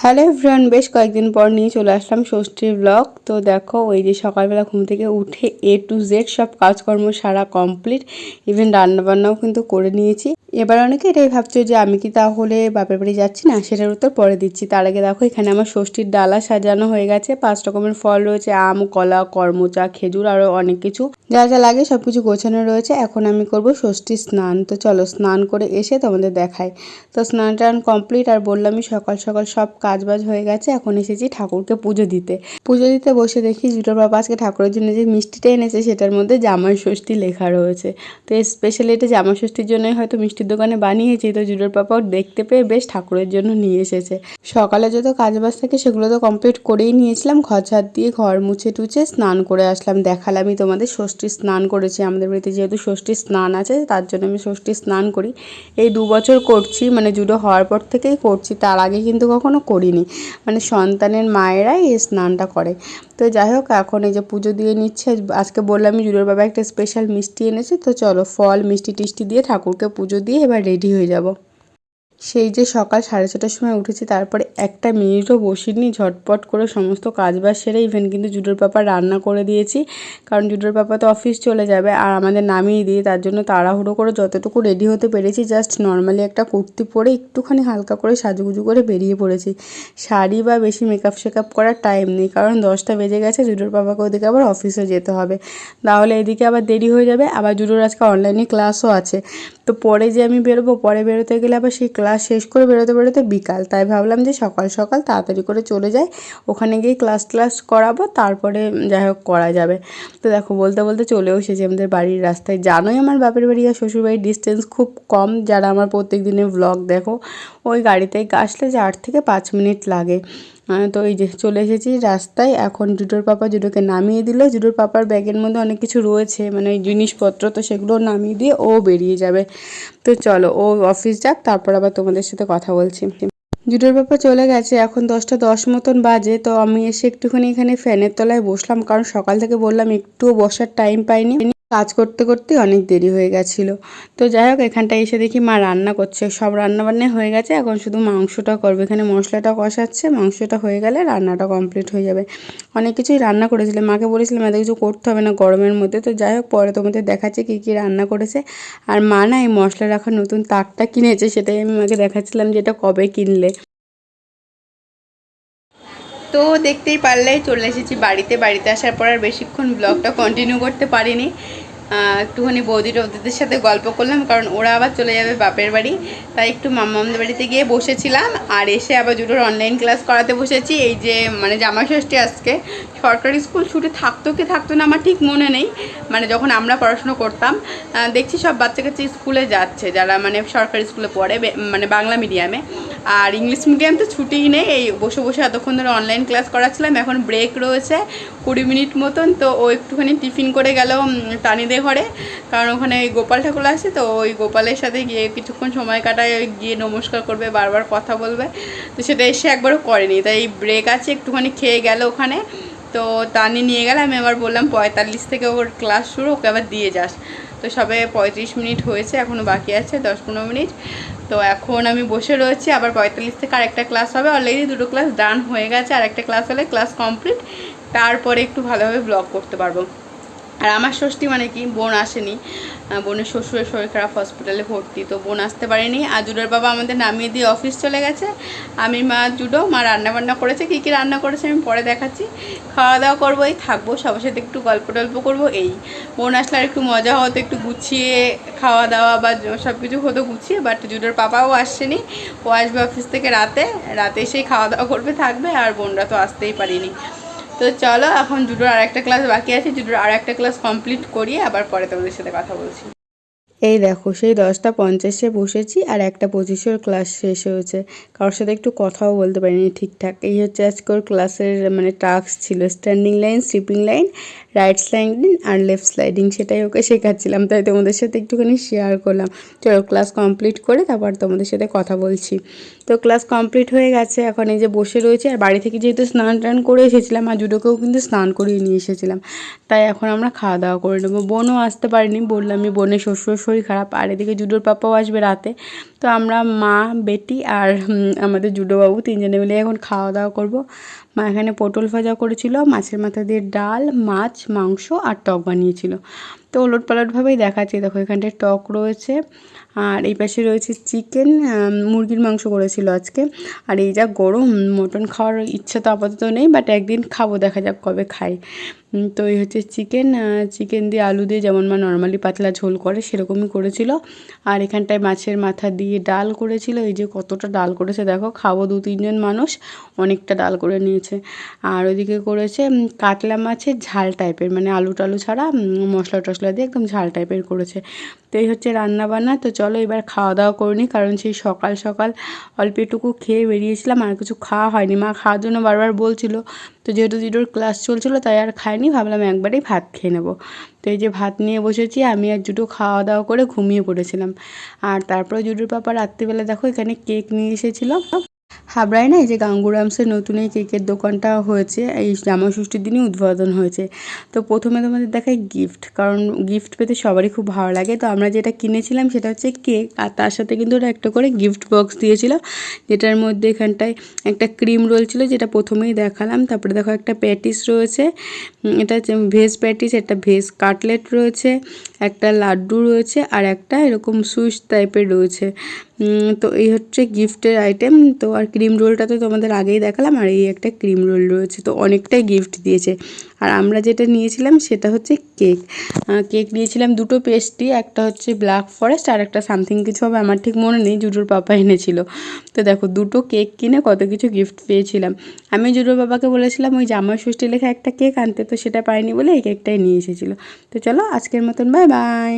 Hello everyone বেশ কয়েকদিন পর নিয়ে চলে আসলাম ষষ্ঠীর ব্লগ তো দেখো, ওই যে সকালবেলা ঘুম থেকে উঠে এ টু জেড সব কাজকর্ম সারা কমপ্লিট ইভেন রান্নাবান্নাও কিন্তু করে নিয়েছি। এবার অনেকে এটাই ভাবছ যে আমি কি তাহলে বাপের বাড়ি যাচ্ছি? না, সেটার উত্তর পরে দিচ্ছি। তার আগে দেখো, এখানে আমার ষষ্ঠীর ডালা সাজানো হয়ে গেছে। পাঁচ রকমের ফল রয়েছে, আম, কলা, কর্মচা, খেজুর আরও অনেক কিছু। যা যা লাগে সব কিছু গোছানো রয়েছে। এখন আমি করব ষষ্ঠীর স্নান। তো চলো স্নান করে এসে তোমাদের দেখাই। তো স্নান টান কমপ্লিট আর বললামই সকাল সকাল সব কাজবাজ হয়ে গেছে, এখন এসেছি ঠাকুরকে পুজো দিতে। পুজো দিতে বসে দেখি জুটোর বাবা আজকে ঠাকুরের জন্য যে মিষ্টিটা এনেছে, সেটার মধ্যে জামাই ষষ্ঠী লেখা রয়েছে। তো স্পেশালি এটা জামাই ষষ্ঠীর জন্যই হয়তো মিষ্টির দোকানে বানিয়েছি, তো জুটোর পাপাও দেখতে পেয়ে বেশ ঠাকুরের জন্য নিয়ে এসেছে। সকালে যত কাজবাজ থাকে, সেগুলো তো কমপ্লিট করেই নিয়েছিলাম, ঘর ঝাড় দিয়ে ঘর মুছে টুছে স্নান করে আসলাম। দেখালামই তোমাদের, ষষ্ঠী স্নান করেছি। আমাদের বাড়িতে যেহেতু ষষ্ঠী স্নান আছে, তার জন্য আমি ষষ্ঠী স্নান করি। এই দু বছর করছি মানে জুডো হওয়ার পর থেকেই করছি, তার আগে কিন্তু কখনো করিনি। মানে সন্তানের মায়েরাই এই স্নানটা করে। তো যাই হোক, এখন এই যে পুজো দিয়ে নিচ্ছে, আজকে বললাম জুডোর বাবা একটা স্পেশাল মিষ্টি এনেছে, তো চলো ফল মিষ্টি টিষ্টি দিয়ে ঠাকুরকে পুজো দিয়ে এবার রেডি হয়ে যাব। সেই যে সকাল সাড়ে ছটার সময় উঠেছি, তারপরে একটা মিনিটও বসিনি, ঝটপট করে সমস্ত কাজবাজ সেরে ইভেন কিন্তু জুডোর পাপা রান্না করে দিয়েছি, কারণ জুডোর পাপা তো অফিস চলে যাবে আর আমাদের নামিয়ে দিয়ে তার জন্য তাড়াহুড়ো করে যতটুকু রেডি হতে পেরেছি জাস্ট নর্মালি একটা কুর্তি পরে একটুখানি হালকা করে সাজুগুজু করে বেরিয়ে পড়েছি। শাড়ি বা বেশি মেকআপ শেকআপ করার টাইম নেই, কারণ দশটা বেজে গেছে, জুডোর পাপাকে ওদিকে আবার অফিসে যেতে হবে। তাহলে এদিকে আবার দেরি হয়ে যাবে, আবার জুডোর আজকে অনলাইনে ক্লাসও আছে। তো পরে যে আমি বেরোবো, পরে বেরোতে গেলে আবার সেই ক্লাস শেষ করে বেরোতে বেরোতে বিকাল। তাই ভাবলাম যে সকাল সকাল তাড়াতাড়ি করে চলে যাই। ওখানে গিয়ে ক্লাস ক্লাস করাবো, তারপরে যাই হোক করা যাবে। তো দেখো বলতে বলতে চলেও এসেছি আমাদের বাড়ির রাস্তায়। জানোই আমার বাপের বাড়ি আর শ্বশুরবাড়ির ডিস্টেন্স খুব কম। যারা আমার প্রত্যেক দিনের ব্লগ দেখো, ওই গাড়িতে আসলে চার থেকে পাঁচ মিনিট লাগে। তো এই যে চলে এসেছি রাস্তায়। এখন জুডোর পাপা জুডোকে নামিয়ে দিল। জুডোর পাপার ব্যাগের মধ্যে অনেক কিছু রয়েছে মানে ওই জিনিসপত্র, তো সেগুলো নামিয়ে দিয়ে ও বেরিয়ে যাবে। তো চলো, ও অফিস যাক, তারপর আবার তোমাদের সাথে কথা বলছি। জুডোর পাপা চলে গেছে, এখন দশটা দশ মতন বাজে, তো আমি এসে একটুখানি এখানে ফ্যানের তলায় বসলাম, কারণ সকাল থেকে বললাম একটুও বসার টাইম পাইনি। কাজ করতে করতে অনেক দেরি হয়ে গেছিল। তো যাই হোক, এখানটায় এসে দেখি মা রান্না করছে। সব রান্না বান্না হয়ে গেছে, এখন শুধু মাংসটা করবে। এখানে মশলাটা কষাচ্ছে, মাংসটা হয়ে গেলে রান্নাটা কমপ্লিট হয়ে যাবে। অনেক কিছুই রান্না করেছিলাম মাকে বলেছিলাম, এত কিছু করতে হবে না গরমের মধ্যে। তো যাই হোক, পরে তোমাদের দেখাচ্ছে কী কী রান্না করেছে। আর মা না এই মশলা রাখার নতুন তাকটা কিনেছে, সেটাই আমি মাকে দেখাচ্ছিলাম যে এটা কবে কিনলে। তো দেখতেই পারলে চলে এসেছি বাড়িতে। বাড়িতে আসার পর আর বেশিক্ষণ ব্লগটা কন্টিনিউ করতে পারিনি। একটুখানি বৌদি টৌদিদের সাথে গল্প করলাম, কারণ ওরা আবার চলে যাবে বাপের বাড়ি। তাই একটু মামামদের বাড়িতে গিয়ে বসেছিলাম, আর এসে আবার জুটোর অনলাইন ক্লাস করাতে বসেছি। এই যে মানে জামা ষষ্ঠী আজকে, সরকারি স্কুল ছুটি থাকতো কি থাকতো না আমার ঠিক মনে নেই। মানে যখন আমরা পড়াশুনো করতাম দেখছি সব বাচ্চা কাচ্চা স্কুলে যাচ্ছে, যারা মানে সরকারি স্কুলে পড়ে মানে বাংলা মিডিয়ামে আর ইংলিশ মিডিয়াম তো ছুটিই নেই, এই বসে বসে এতক্ষণ ধরে অনলাইন ক্লাস করাচ্ছিলাম, এখন ব্রেক রয়েছে, কুড়ি মিনিট মতন, তো ও একটুখানি টিফিন করে গেল টানিদের ঘরে, কারণ ওখানে ওই গোপাল ঠাকুর আছে, তো ওই গোপালের সাথে গিয়ে কিছুক্ষণ সময় কাটায়, ওই গিয়ে নমস্কার করবে, বারবার কথা বলবে। তো সেটা এসে একবারও করেনি। তাই এই ব্রেক আছে, একটুখানি খেয়ে গেল ওখানে। তো টানি নিয়ে গেলে, আমি আবার বললাম পঁয়তাল্লিশ থেকে ওর ক্লাস শুরু, ওকে আবার দিয়ে যাস। তো সবে পঁয়ত্রিশ মিনিট হয়েছে এখনও বাকি আছে, দশ পনেরো মিনিট। তো এখন আমি বসে রয়েছি, আবার পঁয়তাল্লিশ থেকে আরেকটা ক্লাস হবে। অলরেডি দুটো ক্লাস ডান হয়ে গেছে আর একটা ক্লাস হলে ক্লাস কমপ্লিট তারপরে একটু ভালোভাবে ব্লগ করতে পারব। আর আমার ষষ্ঠী মানে কি? বোন আসেনি। বোনের শ্বশুরের শরীর খারাপ হসপিটালে ভর্তি, তো বোন আসতে পারেনি। আর জুডোর বাবা আমাদের নামিয়ে দিয়ে অফিস চলে গেছে। আমি, মা, জুডো, মা রান্না বান্না করেছে। কী কী রান্না করেছে আমি পরে দেখাচ্ছি। খাওয়া দাওয়া করব, এই থাকব, সবার সাথে একটু গল্প টল্প করব, এই। বোন আসলে আর একটু মজা হতো, একটু গুছিয়ে খাওয়া দাওয়া বা সব কিছু হতো গুছিয়ে বাট জুডোর পাপাও আসছেনি ও আসবে অফিস থেকে রাতে। রাতে এসেই খাওয়া দাওয়া করবে, থাকবে, আর বোনরা তো আসতেই পারিনি। তো চলো, এখন জুডোর আর একটা ক্লাস বাকি আছে জুডোর আর একটা ক্লাস কমপ্লিট করিয়ে আবার পরে তোমাদের সাথে কথা বলছি। এই দেখো, সেই দশটা পঞ্চাশে বসেছি আর একটা পঁচিশের ক্লাস শেষ হয়েছে। কারোর সাথে একটু কথাও বলতে পারিনি ঠিকঠাক। এই হচ্ছে আজকে ওর ক্লাসের মানে টাস্ক ছিল। Standing line sleeping line right sliding আর লেফট স্লাইডিং সেটাই ওকে শেখাচ্ছিলাম। তাই তোমাদের সাথে একটুখানি শেয়ার করলাম। চলো ক্লাস কমপ্লিট করে তারপর তোমাদের সাথে কথা বলছি। তো ক্লাস কমপ্লিট হয়ে গেছে। এখন এই যে বসে রয়েছে আর বাড়ি থেকে যেহেতু স্নান টান করে এসেছিলাম আর জুডোকেও কিন্তু স্নান করিয়ে নিয়ে এসেছিলাম। তাই এখন আমরা খাওয়া দাওয়া করে নেব। বোনও আসতে পারিনি বললাম, আমি বোনের শ্বশুর শরীর খারাপ, আর এদিকে জুডোর পাপাও আসবে রাতে। তো আমরা মা, বেটি আর আমাদের জুডোবাবু তিনজনে মিলে এখন খাওয়া দাওয়া করব। মা এখানে পটল ভাজা করেছিল, মাছের মাথা দিয়ে ডাল, মাছ, মাংস আর টক বানিয়েছিল। তো ওলট পালটভাবেই দেখাচ্ছি। দেখো, এখানটায় টক রয়েছে, আর এই পাশে রয়েছে চিকেন মুরগির মাংস করেছিল আজকে। আর এই যা গরম, মটন খাওয়ার ইচ্ছা তো আপাতত নেই বাট একদিন খাব, দেখা যাক কবে খাই। তো এই হচ্ছে চিকেন চিকেন দিয়ে আলু দিয়ে যেমন মা নর্মালি পাতলা ঝোল করে, সেরকমই করেছিল। আর এখানটায় মাছের মাথা দিয়ে ডাল করেছিল। এই যে কতটা ডাল করেছে, দেখো, খাব দু তিনজন মানুষ, অনেকটা ডাল করে নিয়েছে। আর ওইদিকে করেছে কাতলা মাছের ঝাল টাইপের মানে আলু টালু ছাড়া মশলা টশলা দিয়ে একদম ঝাল টাইপের করেছে। তো এই হচ্ছে রান্না বান্না। তো চলো এবার খাওয়া দাওয়া করে নিই কারণ সেই সকাল সকাল অল্প একটুকু খেয়ে বেরিয়েছিলাম আর কিছু খাওয়া হয়নি। মা খাওয়ার জন্য বারবার বলছিল, তো যেহেতু জিডোর ক্লাস চলছিল তাই আর খাইনি ভাবলাম একবারেই ভাত খেয়ে নেব। তো এই যে ভাত নিয়ে বসেছি, আমি আর জুটো খাওয়া দাওয়া করে ঘুমিয়ে পড়েছিলাম। আর তারপরে জুডোর পাপা রাত্রিবেলা দেখো এখানে কেক নিয়ে এসেছিল। হাবড়ায় না? এই যে গাঙ্গুরামসের নতুন এই কেকের দোকানটা হয়েছে, এই জামা ষষ্ঠীর দিনই উদ্বোধন হয়েছে। তো প্রথমে তোমাদের দেখাই গিফট কারণ গিফট পেতে সবারই খুব ভালো লাগে। তো আমরা যেটা কিনেছিলাম সেটা হচ্ছে কেক আর তার সাথে কিন্তু ওরা একটা করে গিফট বক্স দিয়েছিল, যেটার মধ্যে এখানটায় একটা ক্রিম রোল ছিল, যেটা প্রথমেই দেখালাম। তারপরে দেখো একটা প্যাটিস রয়েছে এটা হচ্ছে ভেজ প্যাটিস একটা ভেজ কাটলেট রয়েছে, একটা লাড্ডু রয়েছে, আর একটা এরকম সুইচ টাইপের রয়েছে। তো এই হচ্ছে গিফটের আইটেম তো আর ক্রিম রোলটা তো তোমাদের আগেই দেখালাম, আর এই একটা ক্রিম রোল রয়েছে, তো অনেকটাই গিফট দিয়েছে। আর আমরা যেটা নিয়েছিলাম সেটা হচ্ছে কেক কেক নিয়েছিলাম দুটো পেস্ট্রি একটা হচ্ছে ব্ল্যাক ফরেস্ট আর একটা সামথিং কিছু হবে, আমার ঠিক মনে নেই জুডোর পাপা এনেছিল। তো দেখো, দুটো কেক কিনে কত কিছু গিফট পেয়েছিলাম। আমি জুডোর বাবাকে বলেছিলাম, ওই জামাই ষষ্ঠী লেখা একটা কেক আনতে, তো সেটা পাইনি বলে এই কেকটাই নিয়ে এসেছিল। তো চলো, আজকের মতন বাই বাই